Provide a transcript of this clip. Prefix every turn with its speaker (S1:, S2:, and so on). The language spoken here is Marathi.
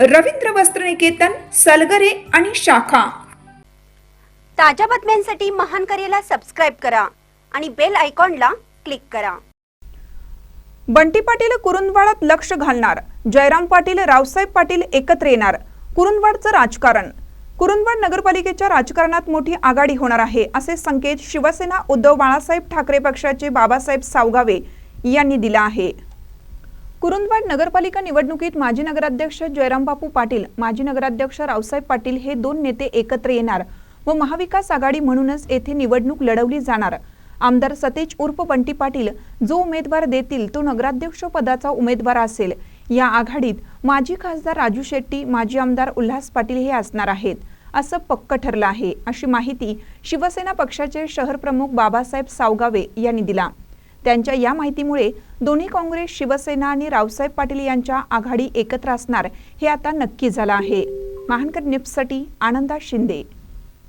S1: रवींद्र वस्त्रनिकेतन सलगरे आणि शाखा.
S2: ताज्या बातम्यांसाठी महान करेला सबस्क्राईब करा आणि बेल आयकॉनला क्लिक करा.
S1: बंटी पाटील कुरुंदवाडात लक्ष घालणार. जयराम पाटील रावसाहेब पाटील एकत्र येणार. कुरुंदवाडचं राजकारण. कुरुंदवाड नगरपालिकेच्या राजकारणात मोठी आघाडी होणार आहे असे संकेत शिवसेना उद्धव बाळासाहेब ठाकरे पक्षाचे बाबासाहेब सावगावे यांनी दिला आहे. कुरुंदवाड नगरपालिका निवडणुकीत माजी नगराध्यक्ष जयरामबापू पाटील माजी नगराध्यक्ष रावसाहेब पाटील हे दोन नेते एकत्र येणार व महाविकास आघाडी म्हणूनच येथे निवडणूक लढवली जाणार. आमदार सतेज उर्फ बंटी पाटील जो उमेदवार देतील तो नगराध्यक्ष पदाचा उमेदवार असेल. या आघाडीत माजी खासदार राजू शेट्टी माजी आमदार उल्हास पाटील हे असणार आहेत असं पक्क ठरलं आहे अशी माहिती शिवसेना पक्षाचे शहर प्रमुख बाबासाहेब सावगावे यांनी दिला. त्यांच्या या माहितीमुळे दोन्ही काँग्रेस शिवसेना आणि रावसाहेब पाटील यांच्या आघाडी एकत्र असणार हे आता नक्की झालं आहे. महानकर निप्ससाठी आनंदा शिंदे.